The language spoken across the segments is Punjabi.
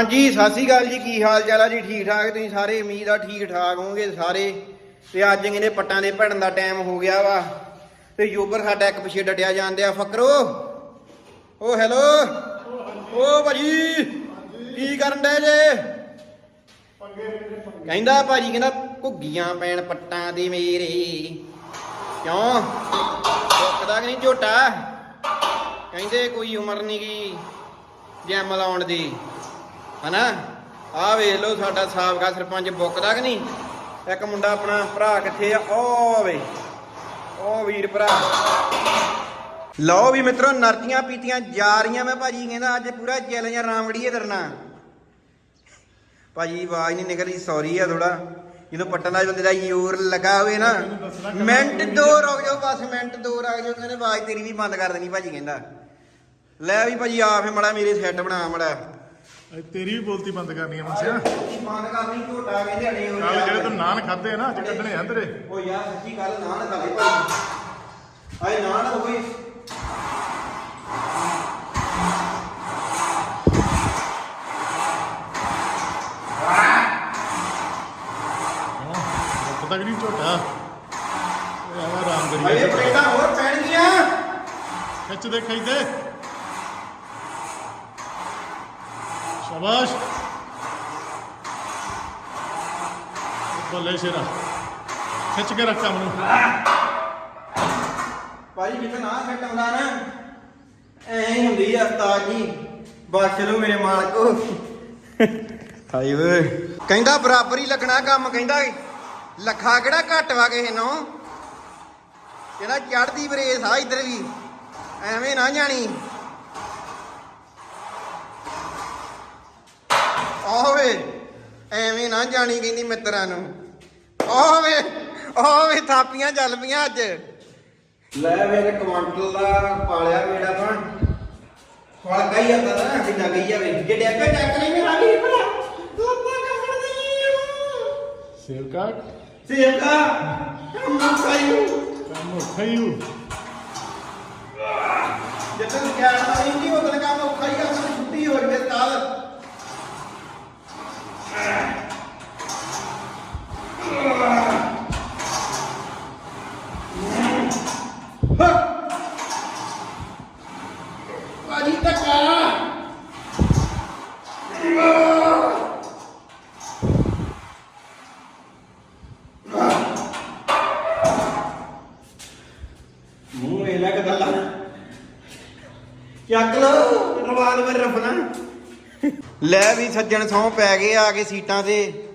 ਹਾਂਜੀ, ਸਤਿ ਸ਼੍ਰੀ ਅਕਾਲ ਜੀ, ਕੀ ਹਾਲ ਚਾਲ ਆ ਜੀ? ਠੀਕ ਠਾਕ? ਤੁਸੀਂ ਸਾਰੇ ਉਮੀਦ ਆ ਠੀਕ ਠਾਕ ਹੋਵੋਗੇ ਸਾਰੇ। ਤੇ ਅੱਜ ਇਹਨੇ ਪੱਟਾਂ ਦੇ ਭੜਨ ਦਾ ਟਾਈਮ ਹੋ ਗਿਆ ਵਾ। ਤੇ ਯੂਬਰ ਸਾਡਾ ਇੱਕ ਪਿਛੇ ਡਟਿਆ ਜਾਂਦੇ ਆ, ਫਕਰੋ। ਓ, ਹੈਲੋ। ਓ, ਭਾਜੀ। ਕੀ ਕਰਨ ਡਏ ਜੇ? ਕਹਿੰਦਾ ਭਾਜੀ, ਕਹਿੰਦਾ ਘੁੱਗੀਆਂ ਪੈਣ ਪੱਟਾਂ ਦੇ ਮੇਰੇ। ਕਿਉਂ? ਟੁੱਕਦਾ ਕਿ ਨਹੀਂ ਝੋਟਾ? ਕਹਿੰਦੇ ਕੋਈ ਉਮਰ ਨਹੀਂ ਗਈ ਜੈਮ ਲਾਉਣ ਦੀ। ਹਨਾ? ਆਹ ਵੇਖ ਲਓ ਸਾਡਾ ਸਾਬਕਾ ਸਰਪੰਚ ਬੁੱਕਦਾ ਕਿ ਨਹੀਂ? ਇੱਕ ਮੁੰਡਾ ਆਪਣਾ ਭਰਾ ਕਿੱਥੇ ਆ? ਓ ਵੇ, ਉਹ ਵੀਰ ਭਰਾ। ਲਓ ਵੀ ਮਿੱਤਰੋ, ਨਰਤੀਆਂ ਪੀਤੀਆਂ ਜਾ ਰਹੀਆਂ ਮੈਂ ਭਾਜੀ, ਕਹਿੰਦਾ ਅੱਜ ਪੂਰਾ ਚੈਲੰਜ ਰਾਮਗੜੀਏ ਕਰਨਾ ਭਾਜੀ, ਆਵਾਜ਼ ਨਹੀਂ ਨਿਕਲੀ ਸੌਰੀ ਆ ਥੋੜਾ ਜਦੋਂ ਪੱਟਣ ਦਾ ਬੰਦੇ ਦਾ ਯੂਰ ਲੱਗਾ ਹੋਵੇ ਨਾ, ਮਿੰਟ ਦੋ ਰੁਕ ਜਾਓ, ਬਸ ਮਿੰਟ ਦੋ ਰੁਕ ਜਾਓ, ਕਹਿੰਦੇ ਆਵਾਜ਼ ਤੇਰੀ ਵੀ ਬੰਦ ਕਰ ਦੇਣੀ ਭਾਜੀ, ਕਹਿੰਦਾ। ਲੈ ਵੀ ਭਾਜੀ ਆ ਫੇ ਮੜਾ ਮੇਰੇ ਸੈੱਟ ਬਣਾ ਮੜਾ। ਅੱਜ ਤੇਰੀ ਵੀ ਬੋਲਤੀ ਬੰਦ ਕਰਨੀ ਆ ਮਨਸਿਆ ਬੰਦ ਕਰਨੀ ਝੋਟਾ ਕਹਿੰਦੇ ਅੜੇ ਹੋ ਕੱਲ ਜਿਹੜੇ ਤੂੰ ਨਾਨ ਖਾਦੇ ਆ ਨਾ ਅੱਜ ਕੱਢਣੇ ਆ ਤੇਰੇ। ਉਹ ਯਾਰ ਸੱਚੀ ਗੱਲ ਨਾ ਨਾ ਖਾਵੇ ਭਾਜੀ ਆਏ ਨਾ ਨਾ ਹੋਈ ਕਿ ਨਹੀਂ ਝੋਟਾ। ਇਹ ਆਵਾ ਰਾਮ ਅਰੇ ਕਰੀਏ ਪਲੇਟਾਂ ਹੋਰ ਪੈਣਗੀਆਂ। ਖਿੱਚ ਦੇ ਖਿੱਚ ਦੇ। ਸ਼ਾਬਾਸ਼। ਬੱਲੇ ਸ਼ੇਰਾ। ਖਿੱਚ ਕੇ ਰੱਖ ਕੰਮ ਨੂੰ। ਭਾਜੀ ਜਿੱਥੇ ਨਾ ਆਉਂਦਾ ਨਾ ਐ ਹੀ ਹੁੰਦੀ ਆ ਉਸਤਾਦ ਜੀ। ਬਸ ਚਲੋ ਮੇਰੇ ਮਾਲਕੋ। ਹਾਈ ਵੇ ਕਹਿੰਦਾ ਬਰਾਬਰ ਹੀ ਲੱਗਣਾ ਕੰਮ ਕਹਿੰਦਾ ਲੱਖਾ ਕਿਹੜਾ ਘੱਟ ਵਾ ਕਿਸੇ ਨੂੰ। ਕਹਿੰਦਾ ਚੜਦੀ ਬਰੇਸ ਆ ਇੱਧਰ ਵੀ ਐਵੇਂ ਨਾ ਜਾਣੀ। ਓਵੇ ਐਵੇਂ ਨਾ ਜਾਣੀ ਕਹਿੰਦੀ ਮਿੱਤਰਾਂ ਨੂੰ। ਓਵੇ ਓਵੇ ਥਾਪੀਆਂ ਚੱਲ ਪਈਆਂ ਅੱਜ। ਲੈ ਮੇਰੇ ਕੁਆਂਟਲ ਦਾ ਪਾਲਿਆ ਮੇਰਾ ਤਾਂ। ਫਲ ਗਈ ਜਾਂਦਾ ਨਾ ਕਿੰਨਾ ਗਈ ਜਾਵੇ। ਜੇ ਡੈਪੇ ਚੱਕ ਲਈ ਮੇਰਾ ਵੀ ਭਰਾ। ਦੋਪਾ ਕੱਪੜ ਨਹੀਂ ਸੇਵਕਾ? ਸੇਵਕਾ ਕੰਮ ਕਾਇਓ ਕੰਮ ਹੋ ਜਦੋਂ ਗਿਆਨ ਨਹੀਂ ਦੀ ਉਦੋਂ ਕੰਮ ਔਖਾ ਹੀ ਆ ਛੁੱਟੀ ਹੋ ਜਵੇ ਤਾਂ ਬਾਜੀ ਤੱਕਾ ਮੂੰਹ ਇਹ ਲੱਗ ਦਲਾ ਲੈ ਵੀ ਸੱਜਣ ਸੌ ਪੈ ਗਏ ਆ ਕੇ ਸੀਟਾਂ ਤੇ।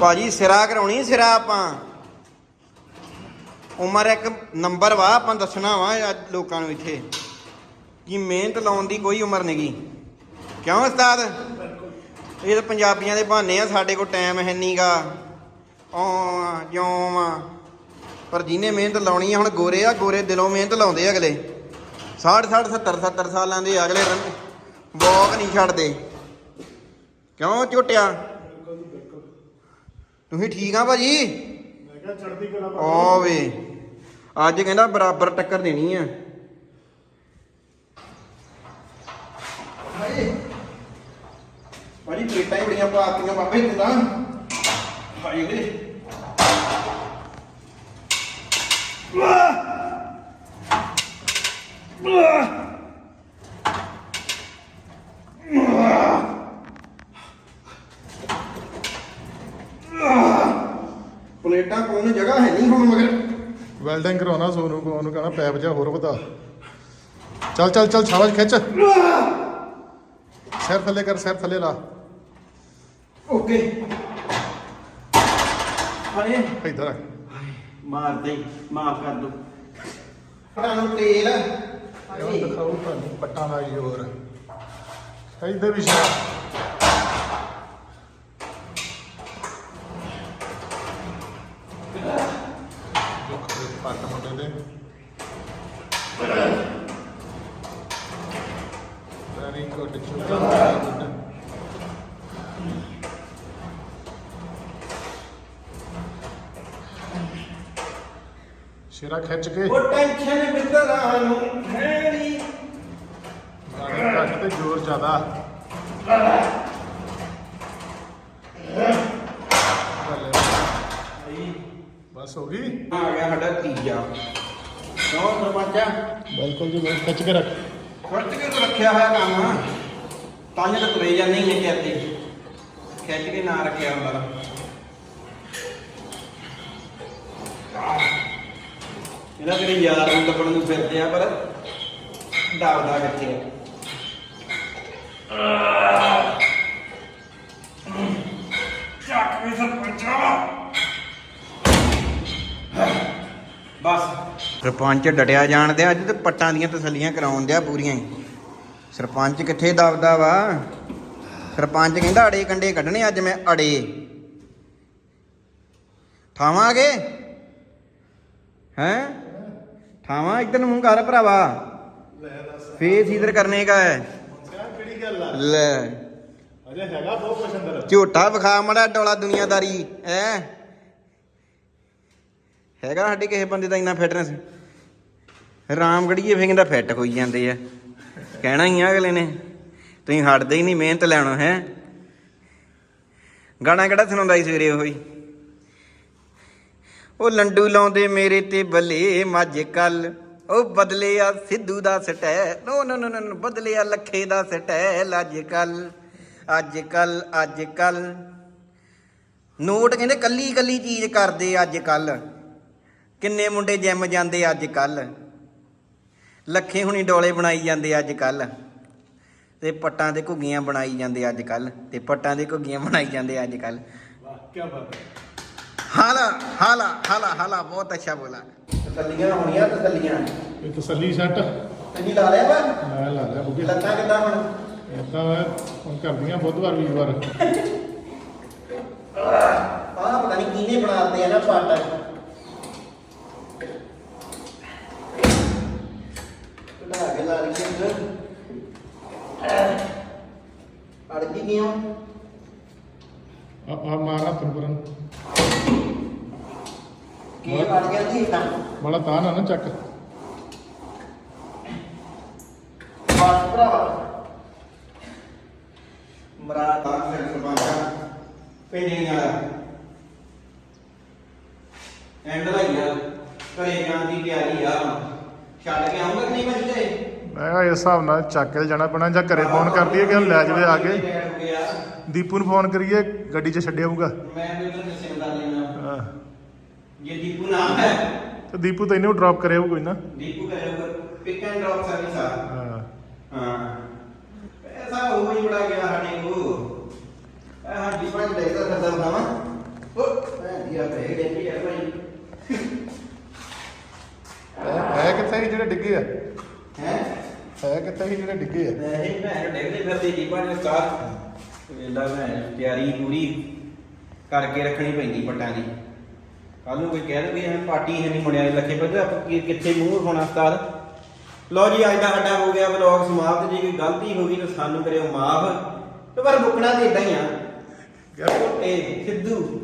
ਭਾਜੀ, ਸਿਰਾ ਕਰਾਉਣੀ ਸਿਰਾ ਆਪਾਂ? ਉਮਰ ਇੱਕ ਨੰਬਰ ਵਾ, ਆਪਾਂ ਦੱਸਣਾ ਵਾ ਅੱਜ ਲੋਕਾਂ ਨੂੰ ਇੱਥੇ। ਕਿ ਮਿਹਨਤ ਲਾਉਣ ਦੀ ਕੋਈ ਉਮਰ ਨਹੀਂਗੀ ਕਿਉਂ ਉਸਤਾਦ? ਇਹ ਤਾਂ ਪੰਜਾਬੀਆਂ ਦੇ ਬਹਾਨੇ ਆ, ਸਾਡੇ ਕੋਲ ਟਾਈਮ ਹੈ ਨਹੀਂਗਾ ਓ ਜਿਉਂ ਆ। ਪਰ ਜਿਹਨੇ ਮਿਹਨਤ ਲਾਉਣੀ ਆ, ਹੁਣ ਗੋਰੇ ਆ, ਗੋਰੇ ਦਿਲੋਂ ਮਿਹਨਤ ਲਾਉਂਦੇ ਅਗਲੇ। 60 60 70 70 ਸਾਲਾਂ ਦੇ ਅਗਲੇ ਵਾਕ ਨਹੀਂ ਛੱਡਦੇ। ਕਿਉਂ ਝੁੱਟਿਆ? ਤੁਸੀਂ ਠੀਕ ਆ ਭਾਜੀ? ਮੈਂ ਕਿਹਾ ਚੜਦੀ ਕਲਾ ਓ ਵੇ ਅੱਜ ਕਹਿੰਦਾ ਬਰਾਬਰ ਟੱਕਰ ਦੇਣੀ ਆ। ਭਾਜੀ ਪਲੇਟਾਂ ਹੀ ਬੜੀਆਂ ਪਾਤੀਆਂ ਬਾਬੇ ਤੂੰ ਤਾਂ। ਹਾਏ ਵੇ। ਪਲੇਟਾਂ ਪਾਉਣ ਨੂੰ ਜਗ੍ਹਾ ਹੈ ਨਹੀਂ ਹੁਣ ਮਗਰ। ਵੈਲਡਿੰਗ ਕਰਾਉਣਾ ਸੋਨੂੰ ਕੋ ਉਹਨੂੰ ਕਹਣਾ ਪੈਪ ਜਾ ਹੋਰ ਵਧਾ। ਚੱਲ ਚੱਲ ਚੱਲ ਛਾਵਾਜ ਖਿੱਚ। ਸਿਰ ਥੱਲੇ ਕਰ ਸਿਰ ਥੱਲੇ ਲਾ। ਓਕੇ। ਹਾਏ। ਇੱਧਰ ਆ। ਮਾਰ ਦੇ ਮਾਫ ਕਰ ਦੋ। ਤੁਹਾਨੂੰ ਤੇਲ। ਇਹ ਦਿਖਾਓ ਤੁਹਾਨੂੰ ਪੱਟਾਂ ਦਾ ਜ਼ੋਰ ਇੱਧਰ ਵੀ ਸ਼ਾ ਪੱਟ ਮੁੰਡੇ ਦੇ। ਸਿਰਾ ਖਿੱਚ ਕੇ। ਉਹ ਟੈਨਸ਼ਨ ਬਿੰਦਰਾਂ ਨੂੰ ਨਹੀਂ। ਬਸ ਘੱਟ ਤੇ ਜ਼ੋਰ ਜ਼ਿਆਦਾ। ਬਸ ਹੋ ਗਈ? ਆ ਗਿਆ ਸਾਡਾ ਤੀਜਾ। ਕਿਉਂ ਸਰਪੰਚਾ? ਬਿਲਕੁਲ ਜੀ ਬਿਲਕੁਲ। ਖਿੱਚ ਕੇ ਰੱਖ। ਖਰਚ ਕੇ ਤਾਂ ਰੱਖਿਆ ਹੋਇਆ ਕੰਮ। ਤਾਂ ਹੀ ਤਾਂ ਤੁਰੇ ਜਾਂਦੇ ਹੀ ਨੇ ਕਿਤੇ ਖਿੱਚ ਕੇ ਨਾ ਰੱਖਿਆ ਹੁੰਦਾ। ਇਹਦਾ ਤੇਰੇ ਯਾਰ ਨੂੰ ਦੱਬਣ ਨੂੰ ਫਿਰਦੇ ਆ ਪਰ ਡਰਦਾ ਕਿੱਥੇ ਆ? ਚੱਕ ਵੀ ਸਰਪੰਚਾ ਬਸ। ਸਰਪੰਚ ਡਟਿਆ ਜਾਣਦੇ ਅੱਜ ਤੇ ਪੱਟਾਂ ਦੀਆਂ ਤਸੱਲੀਆਂ ਕਰਾਉਣ ਦਿਆ ਪੂਰੀਆਂ ਹੀ। ਸਰਪੰਚ ਕਿੱਥੇ ਦਬਦਾ ਵਾ? ਸਰਪੰਚ ਕਹਿੰਦਾ ਅੜੇ ਕੰਡੇ ਕੱਢਣੇ ਅੱਜ ਮੈਂ ਅੜੇ। ਠਾਵਾਂਗੇ? ਹੈ? ਠਾਵਾਂ ਇੱਧਰ ਨੂੰ ਮੂੰਹ ਕਰ ਭਰਾਵਾ। ਲੈ ਦੱਸ। ਫੇਸ ਇਧਰ ਕਰਨੇ ਕਾ ਹੈ। ਕਿਹੜੀ ਗੱਲ ਆ? ਲੈ। ਅਜੇ ਹੈਗਾ ਬਹੁਤ ਕੁਛ ਅੰਦਰ। ਝੋਟਾ ਵਿਖਾ ਮੜਾ ਡੋਲਾ ਦੁਨੀਆਦਾਰੀ ਐ ਹੈਗਾ ਸਾਡੇ ਕਿਸੇ ਬੰਦੇ ਦਾ ਇੰਨਾ ਫਿਟਨੈਸ? ਰਾਮਗੜੀਏ ਫੇ ਕਹਿੰਦਾ ਫਿੱਟ ਹੋਈ ਜਾਂਦੇ ਆ। ਕਹਿਣਾ ਹੀ ਆ ਅਗਲੇ ਨੇ। ਤੁਸੀਂ ਹਟਦੇ ਹੀ ਨਹੀਂ ਮਿਹਨਤ ਲੈਣਾ ਹੈ? ਗਾਣਾ ਕਿਹੜਾ ਸੁਣਾਉਂਦਾ ਸੀ ਸਵੇਰੇ ਉਹੀ ਉਹ ਲੰਡੂ ਲਾਉਂਦੇ ਮੇਰੇ ਤੇ ਬੱਲੇ ਮੱਝ ਕੱਲ। ਉਹ ਬਦਲੇ ਆ ਸਿੱਧੂ ਦਾ ਸਟੈਲ ਨੋ ਨੋ ਨੋ ਨੋ ਬਦਲੇ ਲੱਖੇ ਦਾ ਸਟੈਲ ਅੱਜ ਕੱਲ ਅੱਜ ਕੱਲ ਅੱਜ ਕੱਲ। ਨੋਟ ਕਹਿੰਦੇ ਕੱਲੀ ਕੱਲੀ ਚੀਜ਼ ਕਰਦੇ ਅੱਜ ਕੱਲ। ਕਿੰਨੇ ਮੁੰਡੇ ਜਿਮ ਜਾਂਦੇ ਅੱਜ ਕੱਲ। ਲੱਖੇ ਹੁਣੀ ਡੋਲੇ ਬਣਾਈ ਜਾਂਦੇ ਅੱਜ ਕੱਲ। ਤੇ ਪੱਟਾਂ ਦੇ ਘੁੱਗੀਆਂ ਬਣਾਈ ਜਾਂਦੇ ਅੱਜ ਕੱਲ, ਤੇ ਪੱਟਾਂ ਦੇ ਘੁੱਗੀਆਂ ਬਣਾਈ ਜਾਂਦੇ ਅੱਜ ਕੱਲ। ਵਾਹ ਕੀ ਬਾਤ ਹੈ। ਹਾਲਾ ਹਾਲਾ ਹਾਲਾ ਹਾਲਾ ਬਹੁਤ ਅੱਛਾ ਬੋਲਾ। ਤਸੱਲੀਆਂ ਹੋਣੀਆਂ ਤਸੱਲੀਆਂ। ਇਹ ਤਸੱਲੀ ਸੈੱਟ। ਤੁਸੀਂ ਲਾ ਲਿਆ ਵਾ? ਮੈਂ ਲਾ ਲਿਆ ਬੁੱਗੇ ਲੱਤਾਂ ਕਿੱਦਾਂ ਹੁਣ? ਇਦਾਂ ਹੁਣ ਕਰਦੀਆਂ ਬੁੱਧਵਾਰ ਵੀਰਵਾਰ। ਆਹ ਪਤਾ ਨਹੀਂ ਕਿਹਨੇ ਬਣਾਤੇ ਆ ਨਾ ਪਾਟਾ ਲਾ ਕੇ ਲਾ ਲਈ ਇੱਧਰ। ਅੜ ਗਈ ਕਿਉਂ? ਆ ਆ ਮਾਰਨਾ ਤੁਰਪਰਨ ਕੀ ਅੜ ਗਿਆ ਜੀ ਤਾਂ ਬੜਾ ਤਾਂ ਨਾ ਨਾ ਚੱਕ। ਬਾਤ ਭਰਾਵਾ ਤਾਂ ਫਿਰ ਸਰਪੰਚਾ ਪਿੰਡੇ ਵਾਲਾ ਐਂਡ ਲਾਈਆ ਘਰੇ ਜਾਣ ਦੀ ਤਿਆਰੀ ਆ। ਛੱਡ ਕੇ ਆਉਂਗਾ ਕਿ ਨਹੀਂ ਬੰਦੇ ਮੈਂ ਕਿਹਾ ਇਸ ਹਿਸਾਬ ਨਾਲ ਚੱਕ ਕੇ ਜਾਣਾ ਪੈਣਾ ਜਾਂ ਘਰੇ ਫੋਨ ਕਰ ਦਈਏ ਕਿ ਹੁਣ ਲੈ ਜਾਵੇ ਆ ਕੇ? ਦੀਪੂ ਨੂੰ ਫੋਨ ਕਰੀਏ ਗੱਡੀ 'ਚ ਛੱਡਿਆਊਗਾ ਮੈਂ ਤੇ ਉਹਨੂੰ ਦੱਸਿਆ ਲੈਣਾ। ਹਾਂ। ਜੇ ਦੀਪੂ ਨਾਮ ਹੈ ਤੇ ਦੀਪੂ ਤੈਨੂੰ ਡ੍ਰੌਪ ਕਰਿਆਊ ਕੋਈ ਨਾ ਦੀਪੂ ਕਰੇਗਾ ਪਿਕ ਐਂਡ ਡ੍ਰੌਪ ਸਰਵਿਸ ਆ ਹਾਂ ਹਾਂ ਪੈਸਾ ਉਹ ਹੀ ਬੜਾ ਗਿਆ ਸਾਡੇ ਕੋ ਇਹ ਹਾਂ ਦੀਪਾ ਜੀ ਦੇਖਦਾ ਫਿਰਦਾ ਬਣਾਵਾ ਉਹ ਮੈਂ ਦੀਆ ਪੈ ਗਈ ਹੈ ਭਾਈ ਹੈ ਕਿੱਥੇ ਸੀ ਜਿਹੜੇ ਡਿੱਗੇ ਆ ਹੈ ਹੈ ਕਿੱਥੇ ਸੀ ਜਿਹੜੇ ਡਿੱਗੇ ਆ ਨਹੀਂ ਮੈਂ ਡੇਗਦੇ ਫਿਰਦੇ ਦੀਪਾ ਨੇ ਸਟਾਰ ਵੇਲਾ ਮੈਂ ਤਿਆਰੀ ਪੂਰੀ ਕਰਕੇ ਰੱਖਣੀ ਪੈਂਦੀ ਪੱਟਾਂ ਦੀ ਕੱਲ ਨੂੰ ਕੋਈ ਕਹਿ ਦੇ ਵੀ ਐ ਪਾਰਟੀ ਹੈ ਨਹੀਂ ਮੁੰਡਿਆਂ ਦੇ ਲੱਖੇ ਪਰ ਆਪਾਂ ਕੀ- ਕਿੱਥੇ ਮੂੰਹ ਹੋਣਾ ਉਸਤਾਦ? ਲਓ ਜੀ ਅੱਜ ਦਾ ਸਾਡਾ ਹੋ ਗਿਆ ਵਲੌਗ ਸਮਾਪਤ ਜੇ ਕੋਈ ਗਲਤੀ ਹੋ ਗਈ ਤਾਂ ਸਾਨੂੰ ਕਰਿਓ ਮਾਫ। ਤੇ ਪਰ ਮੁੱਕਣਾ ਤੇ ਇਦਾਂ ਹੀ ਆ। ਝੋਟੇ ਸਿੱਧੂ